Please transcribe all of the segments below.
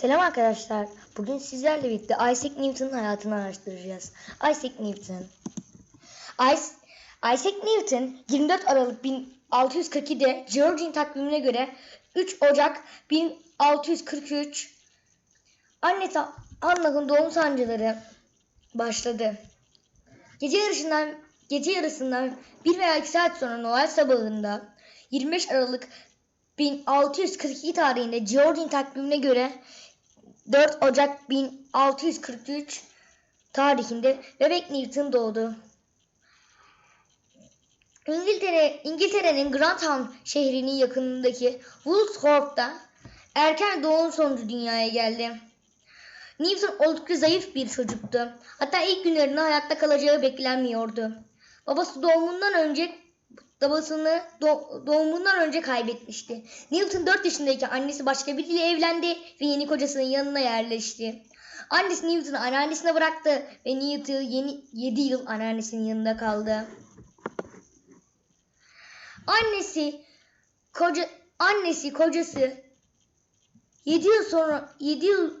Selam arkadaşlar. Bugün sizlerle birlikte Isaac Newton'un hayatını araştıracağız. Isaac Newton. Is- Isaac Newton 24 Aralık 1642'de Georgian takvimine göre 3 Ocak 1643 annesi Anna'nın doğum sancıları başladı. Gece yarısından gece yarısından 1 veya 2 saat sonra Noel sabahında 25 Aralık 1642 tarihinde Georgian takvimine göre 4 Ocak 1643 tarihinde bebek Newton doğdu. İngiltere, İngiltere'nin Grantham şehrinin yakınındaki Woolsthorpe'da erken doğum sonucu dünyaya geldi. Newton oldukça zayıf bir çocuktu. Hatta ilk günlerinde hayatta kalacağı beklenmiyordu. Babası doğumundan önce babasını do- doğumundan önce kaybetmişti. Newton 4 yaşındayken annesi başka biriyle evlendi ve yeni kocasının yanına yerleşti. Annesi Newton'u anneannesine bıraktı ve Newton yeni 7 yıl anneannesinin yanında kaldı. Annesi koca annesi kocası 7 yıl sonra 7 yıl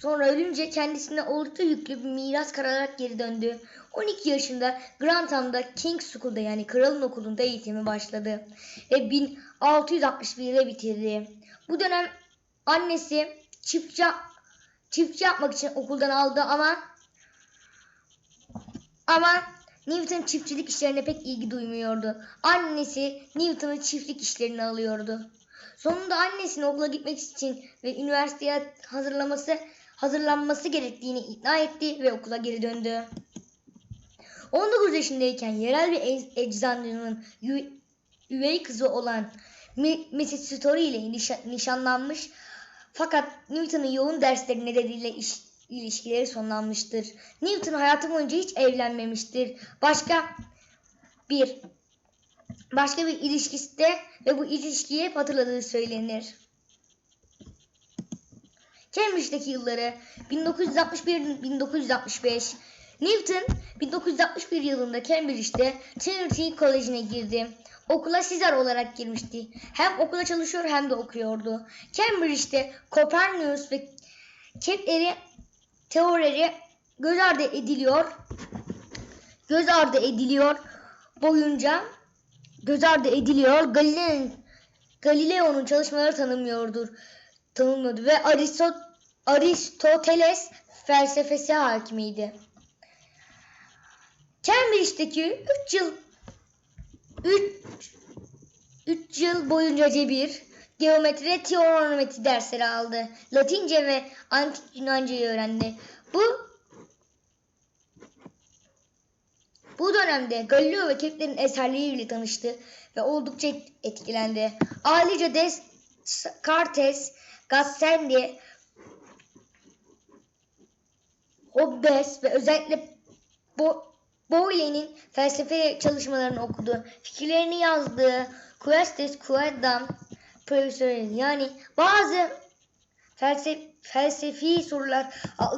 sonra ölünce kendisine oldukça yüklü bir miras kalarak geri döndü. 12 yaşında Grantham'da King's School'da yani kralın okulunda eğitimi başladı ve 1661'de bitirdi. Bu dönem annesi çiftçi çiftçi yapmak için okuldan aldı ama ama Newton çiftçilik işlerine pek ilgi duymuyordu. Annesi Newton'u çiftlik işlerine alıyordu. Sonunda annesini okula gitmek için ve üniversiteye hazırlaması hazırlanması gerektiğini ikna etti ve okula geri döndü. 19 yaşındayken yerel bir ec- eczacının üvey kızı olan Mrs. Story ile nişa- nişanlanmış fakat Newton'un yoğun dersleri nedeniyle iş, ilişkileri sonlanmıştır. Newton hayatı boyunca hiç evlenmemiştir. Başka bir başka bir ilişkisi de ve bu ilişkiyi hatırladığı söylenir. Cambridge'deki yılları 1961-1965 Newton 1961 yılında Cambridge'de Trinity College'ine girdi. Okula Caesar olarak girmişti. Hem okula çalışıyor hem de okuyordu. Cambridge'de Copernicus ve Kepler'i teorileri göz ardı ediliyor. Göz ardı ediliyor boyunca göz ardı ediliyor. Galileo'nun Galileo'nun çalışmaları tanımıyordur. Tanımıyordu ve Aristot Aristoteles felsefesi hakimiydi. Cambridge'deki 3 yıl 3 3 yıl boyunca cebir, geometri ve trigonometri dersleri aldı. Latince ve antik Yunancayı öğrendi. Bu bu dönemde Galileo ve Kepler'in eserleriyle tanıştı ve oldukça etkilendi. Ayrıca Descartes, Gassendi, Hobbes ve özellikle Bo Boyle'nin felsefe çalışmalarını okudu. Fikirlerini yazdığı Questes Quaedam Profesörü yani bazı felsef felsefi sorular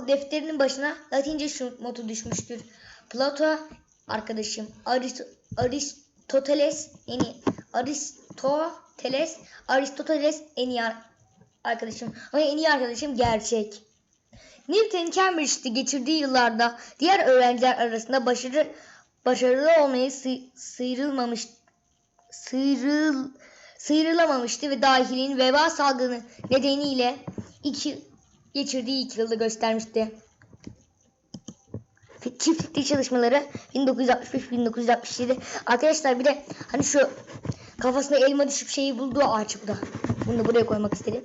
defterinin başına Latince şu notu düşmüştür. Plato arkadaşım Arist Aristoteles iyi Aristoteles Aristoteles en iyi ar- arkadaşım ama en iyi arkadaşım gerçek. Newton Cambridge'de geçirdiği yıllarda diğer öğrenciler arasında başarı başarılı olmayı sı- sıyrılmamış sıyrıl sıyrılamamıştı ve dahilin veba salgını nedeniyle iki geçirdiği iki yılda göstermişti. Çiftlikte çalışmaları 1965-1967. Arkadaşlar bir de hani şu kafasına elma düşüp şeyi bulduğu ağaç bu da. Bunu da buraya koymak istedim.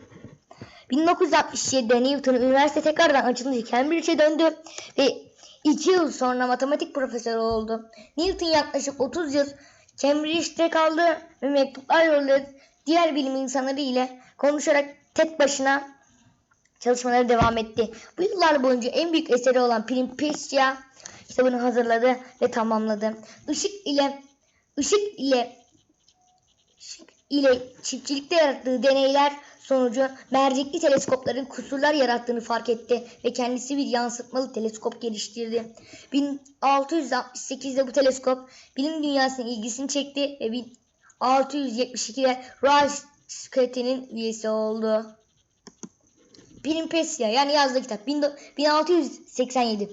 1967'de Newton üniversite tekrardan açılınca Cambridge'e döndü ve 2 yıl sonra matematik profesörü oldu. Newton yaklaşık 30 yıl Cambridge'de kaldı ve mektuplar yolladı. Diğer bilim insanları ile konuşarak tek başına çalışmaları devam etti. Bu yıllar boyunca en büyük eseri olan Principia kitabını hazırladı ve tamamladı. Işık ile ışık ile ışık ile çiftçilikte yarattığı deneyler sonucu mercekli teleskopların kusurlar yarattığını fark etti ve kendisi bir yansıtmalı teleskop geliştirdi. 1668'de bu teleskop bilim dünyasının ilgisini çekti ve 1672'de Royal Society'nin üyesi oldu. Primpesia yani yazdığı kitap 1687.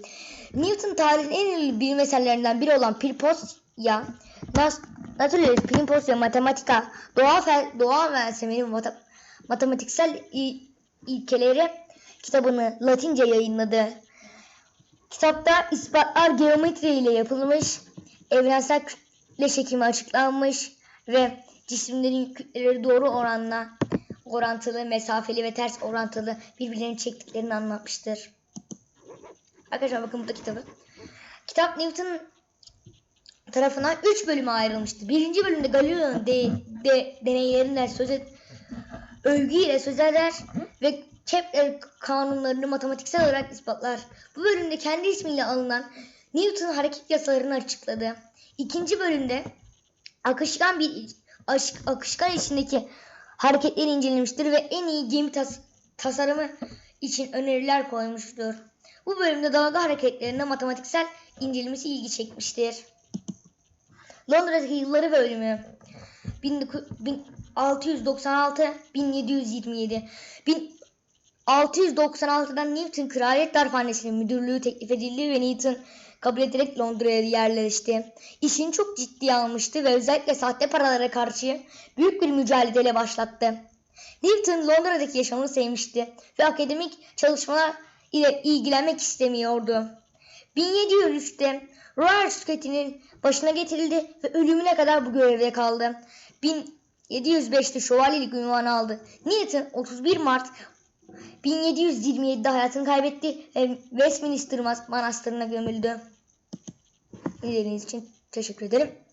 Newton tarihin en ünlü bilim eserlerinden biri olan Primposia Nas Naturalis Primposia Mathematica doğa, fel, doğa felsefenin matematiksel il- ilkeleri kitabını Latince yayınladı. Kitapta ispatlar geometri ile yapılmış, evrensel kütle çekimi açıklanmış ve cisimlerin kütleleri doğru oranla orantılı, mesafeli ve ters orantılı birbirlerini çektiklerini anlatmıştır. Arkadaşlar bakın burada kitabı. Kitap Newton tarafından 3 bölüme ayrılmıştı. Birinci bölümde Galileo'nun de, de, deneylerinden söz et, övgüyle söz eder ve Kepler kanunlarını matematiksel olarak ispatlar. Bu bölümde kendi ismiyle alınan Newton hareket yasalarını açıkladı. İkinci bölümde akışkan bir akışkan içindeki hareketleri incelemiştir ve en iyi gemi tas- tasarımı için öneriler koymuştur. Bu bölümde dalga hareketlerine matematiksel incelemesi ilgi çekmiştir. Londra'daki yılları ve ölümü 1696-1727 1696'dan Newton Kraliyet Darphanesi'nin müdürlüğü teklif edildi ve Newton kabul ederek Londra'ya yerleşti. İşini çok ciddiye almıştı ve özellikle sahte paralara karşı büyük bir mücadele başlattı. Newton Londra'daki yaşamını sevmişti ve akademik çalışmalar ile ilgilenmek istemiyordu. 1703'te Royal Society'nin başına getirildi ve ölümüne kadar bu görevde kaldı. 1705'te şövalyelik unvanı aldı. Newton 31 Mart 1727'de hayatını kaybetti ve Westminster Manastırı'na gömüldü. İzlediğiniz için teşekkür ederim.